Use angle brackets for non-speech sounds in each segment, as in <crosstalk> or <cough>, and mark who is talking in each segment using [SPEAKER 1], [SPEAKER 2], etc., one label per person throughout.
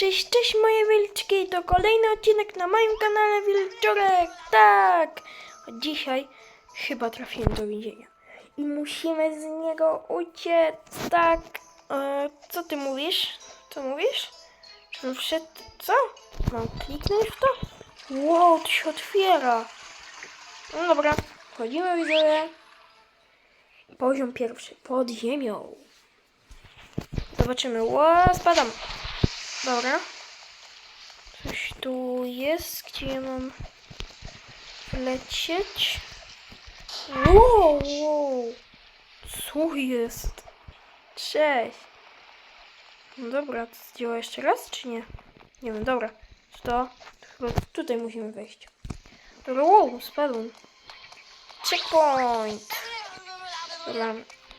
[SPEAKER 1] Cześć, cześć moje wilczki, to kolejny odcinek na moim kanale Wilczorek, tak! Dzisiaj chyba trafiłem do więzienia i musimy z niego uciec, tak? E, co ty mówisz? Co mówisz? Żebym wszedł, co? Mam kliknąć w to? Wow, to się otwiera! No dobra, wchodzimy widzowie. Poziom pierwszy, pod ziemią. Zobaczymy, Ła, spadam. Dobra. Coś tu jest, gdzie ja mam lecieć? Wow, wow. Co jest? Cześć. No dobra, to działa jeszcze raz, czy nie? Nie wiem, dobra. To chyba tutaj musimy wejść. Dobra, wow, spadłem. Checkpoint. Dobra,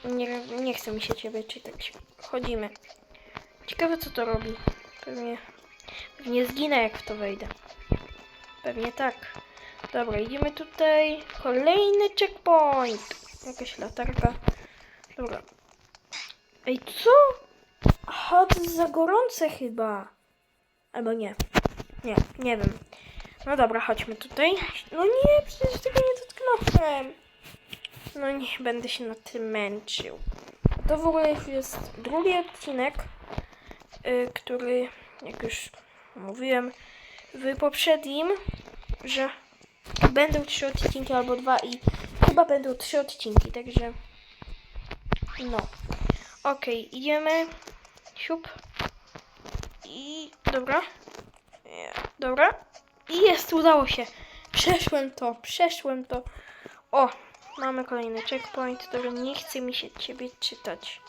[SPEAKER 1] nie, nie chce mi się ciebie czytać. Chodzimy. Ciekawe co to robi. Pewnie, pewnie zginę jak w to wejdę. Pewnie tak. Dobra, idziemy tutaj. Kolejny checkpoint. Jakaś latarka. Dobra. Ej, co? Aha, za gorące chyba. Albo nie. Nie, nie wiem. No dobra, chodźmy tutaj. No nie, przecież tego nie dotknąłem. No nie będę się na tym męczył. To w ogóle jest drugi odcinek, y, który, jak już mówiłem w poprzednim, że będą trzy odcinki albo dwa i chyba będą trzy odcinki, także no. Okej, idziemy. Siup. I dobra. Dobra. I jest, udało się. Przeszłem to, przeszłem to. O, mamy kolejny checkpoint. Dobra, nie chce mi się ciebie czytać.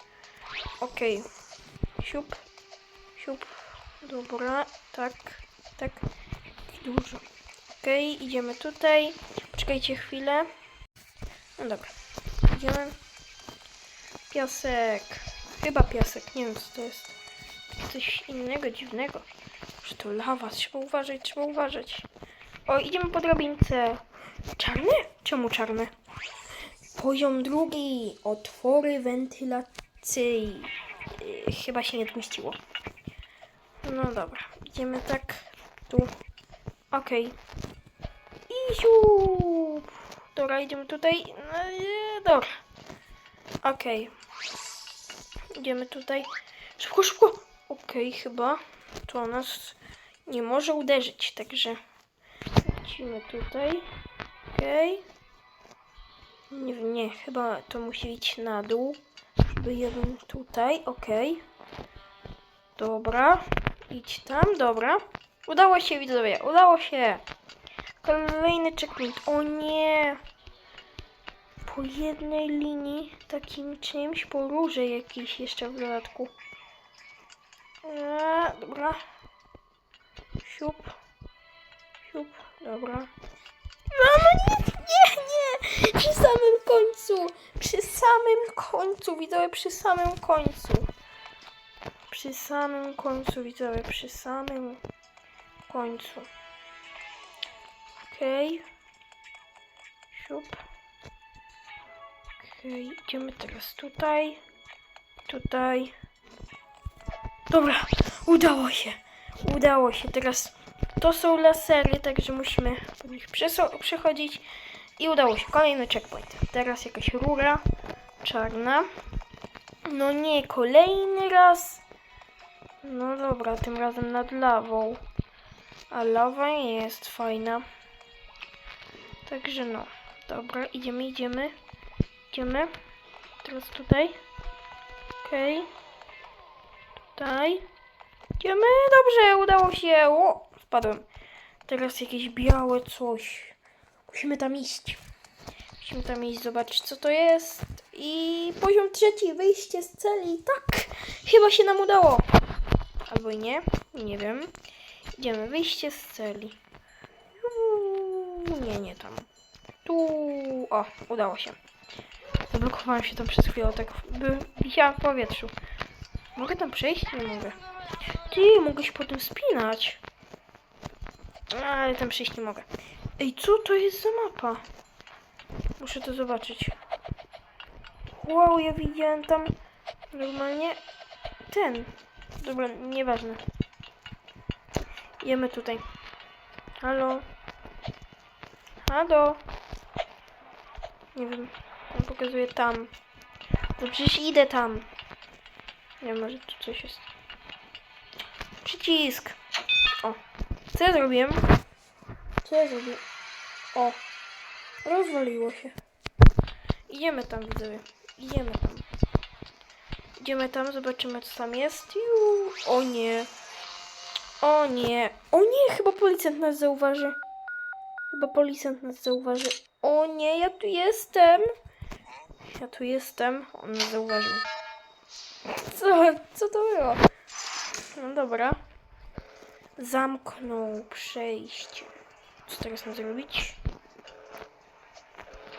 [SPEAKER 1] Okej. Siup. Siup. Dobra, tak, tak. Dużo. Okej, idziemy tutaj. Czekajcie chwilę. No dobra. Idziemy. Piasek. Chyba piasek, nie wiem co to jest. Coś innego, dziwnego. Że to lawa, trzeba uważać, trzeba uważać. O, idziemy po drabince. Czarny? Czemu czarny? Poziom drugi. Otwory wentylacji. Yy, chyba się nie zmieściło. No dobra, idziemy tak tu. Okej. I siup. Dobra, idziemy tutaj. No, nie, dobra. Okej. Idziemy tutaj. Szybko, szybko. Okej, chyba to nas nie może uderzyć, także lecimy tutaj. Okej. Nie wiem, nie, chyba to musi iść na dół. Żeby jeden tutaj, okej. Dobra, idź tam, dobra. Udało się, widzowie, udało się. Kolejny checkpoint. O nie! Po jednej linii, takim czymś, po róże jeszcze w dodatku. Eee, dobra. Siup. Siup, dobra. No nie, nie, nie! Przy samym końcu! Przy samym końcu, widzowie, przy samym końcu. Przy samym końcu, widzowie, przy samym końcu. Okej. Siup. Okej, idziemy teraz tutaj. Tutaj. Dobra, udało się. Udało się. Teraz to są lasery, także musimy po nich przechodzić. I udało się. Kolejny checkpoint. Teraz jakaś rura czarna. No nie, kolejny raz. No dobra, tym razem nad lawą. A lawa nie jest fajna. Także no. Dobra, idziemy, idziemy. Idziemy. Teraz tutaj. Okej. Tutaj. Idziemy. Dobrze, udało się. O, spadłem. Teraz jakieś białe coś. Musimy tam iść. Musimy tam iść, zobaczyć co to jest. I poziom trzeci, wyjście z celi. Tak, chyba się nam udało. Albo nie, nie wiem. Idziemy, wyjście z celi. Uuu, Nie, nie tam. Tu, o, udało się. Zablokowałem się tam przez chwilę, tak by wisiałam w powietrzu. Mogę tam przejść? Nie mogę. Ty, mogę się potem spinać. Ale tam przejść nie mogę. Ej, co to jest za mapa? Muszę to zobaczyć. Wow, ja widziałem tam normalnie ten. Dobra, nieważne. Jemy tutaj. Halo? Halo? Nie wiem. On pokazuje tam. No przecież idę tam. Nie może tu coś jest. Przycisk. O. Co ja zrobiłem? Co ja zrobiłem? O. Rozwaliło się. Idziemy tam, widzowie. Idziemy tam. Idziemy tam, zobaczymy co tam jest. Juuu. O nie. O nie. O nie, chyba policjant nas zauważy. Chyba policjant nas zauważy. O nie, ja tu jestem. Ja tu jestem. On nas zauważył. Co? Co to było? No dobra. Zamknął przejście. Co teraz mam zrobić?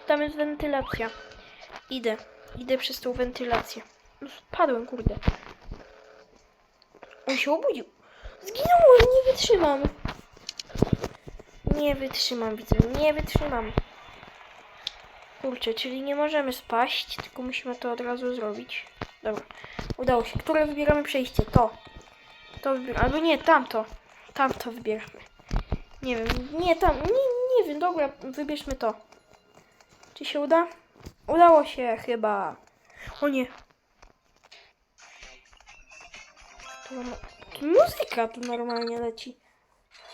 [SPEAKER 1] Tam jest wentylacja. Idę. Idę przez tą wentylację. No, Spadłem, kurde. On się obudził. Zginąłem, nie wytrzymam. Nie wytrzymam, widzę. Nie wytrzymam. Kurczę, czyli nie możemy spaść, tylko musimy to od razu zrobić. Dobra, udało się. Które wybieramy przejście? To. To wybieramy. Albo nie, tamto. Tamto wybieramy. Nie wiem, nie tam. Nie, nie wiem, dobra, wybierzmy to. Czy się uda? Udało się chyba. O nie. To muzyka tu normalnie leci.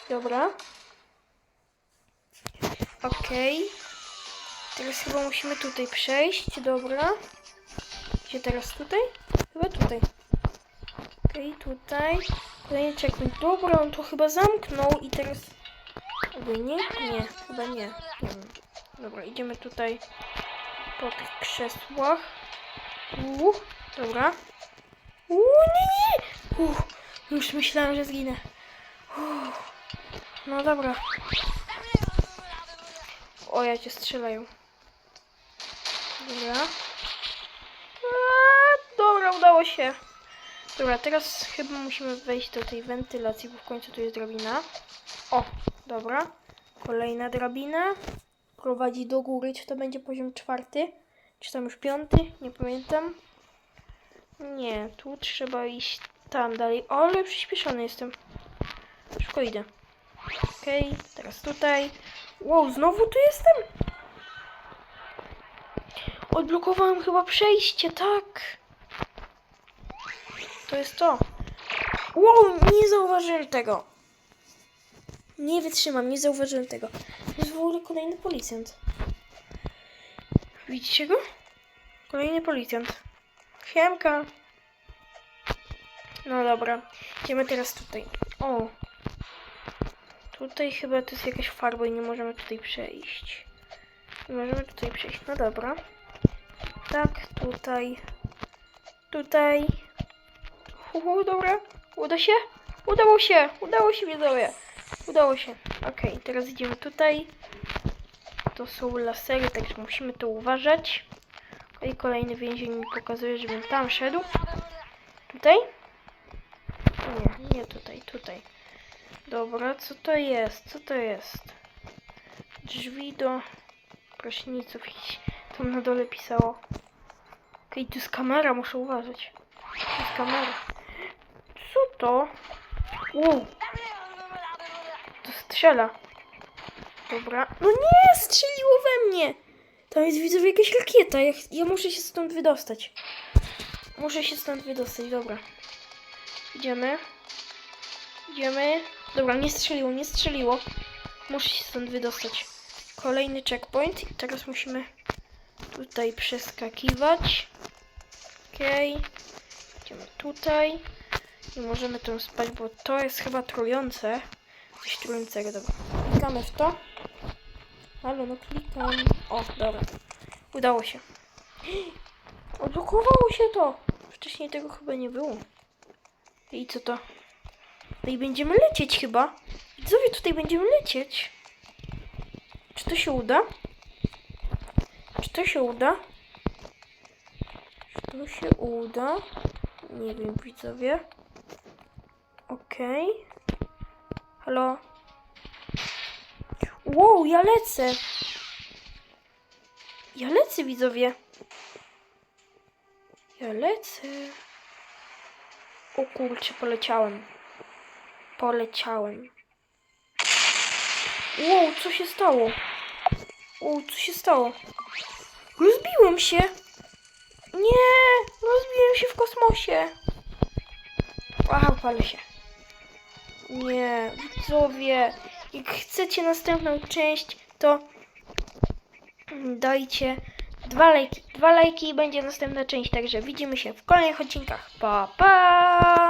[SPEAKER 1] Dobra. Okej. Teraz chyba musimy tutaj przejść. Dobra. Gdzie teraz tutaj? Chyba tutaj. Okej, tutaj. Kolejny checkpoint. Dobra, on to chyba zamknął i teraz... Albo nie? Nie, chyba nie. Nie. Dobra, idziemy tutaj po tych krzesłach. Uuu, dobra. Uuu, nie, nie! Uuu, już myślałam, że zginę. Uuu. No dobra. O, ja cię strzelają. Dobra. A, dobra, udało się. Dobra, teraz chyba musimy wejść do tej wentylacji, bo w końcu tu jest drabina. O, dobra. Kolejna drabina. Prowadzi do góry. Czy to będzie poziom czwarty? Czy tam już piąty? Nie pamiętam. Nie, tu trzeba iść tam dalej. O, ale przyspieszony jestem. Szybko idę. Okej, teraz tutaj. Wow, znowu tu jestem? Odblokowałem chyba przejście, tak. To jest to. Wow, nie zauważyłem tego. Nie wytrzymam, nie zauważyłem tego. To jest w ogóle kolejny policjant. Widzicie go? Kolejny policjant. Siemka. No dobra. Idziemy teraz tutaj. O. Tutaj chyba to jest jakaś farba i nie możemy tutaj przejść. Nie możemy tutaj przejść. No dobra. Tak, tutaj. Tutaj. Uhu, dobra. Uda się? Udało się! Udało się, widzowie. Udało się. Okej, teraz idziemy tutaj. To są lasery, także musimy to uważać. I kolejny więzień mi pokazuje, żebym tam szedł. Tutaj? Nie, nie tutaj, tutaj. Dobra, co to jest? Co to jest? Drzwi do. Jakieś Tam na dole pisało. Okej, tu jest kamera, muszę uważać. Tu jest kamera. Co to? Wow. To strzela. Dobra. No nie, strzeliło we mnie. Tam jest widzowie jakaś rakieta. Ja, ja muszę się stąd wydostać. Muszę się stąd wydostać, dobra. Idziemy. Idziemy. Dobra, nie strzeliło, nie strzeliło. Muszę się stąd wydostać. Kolejny checkpoint. I teraz musimy tutaj przeskakiwać. Okej. Idziemy tutaj. Nie możemy tam spać, bo to jest chyba trujące. Coś trującego, dobra. Klikamy w to. Halo, no klikam. O, dobra. Udało się. <gasps> Odblokowało się to. Wcześniej tego chyba nie było. I co to? No i będziemy lecieć chyba. Widzowie, tutaj będziemy lecieć. Czy to się uda? Czy to się uda? Czy to się uda? Nie wiem, widzowie. Okej. Halo? Wow, ja lecę. Ja lecę, widzowie. Ja lecę. O kurczę, poleciałem. Poleciałem. Wow, co się stało? Wow, co się stało? Rozbiłem się! Nie! Rozbiłem się w kosmosie! Aha, palę się. Nie, widzowie, jak chcecie następną część, to dajcie dwa lajki. Dwa lajki i będzie następna część, także widzimy się w kolejnych odcinkach. Pa, pa!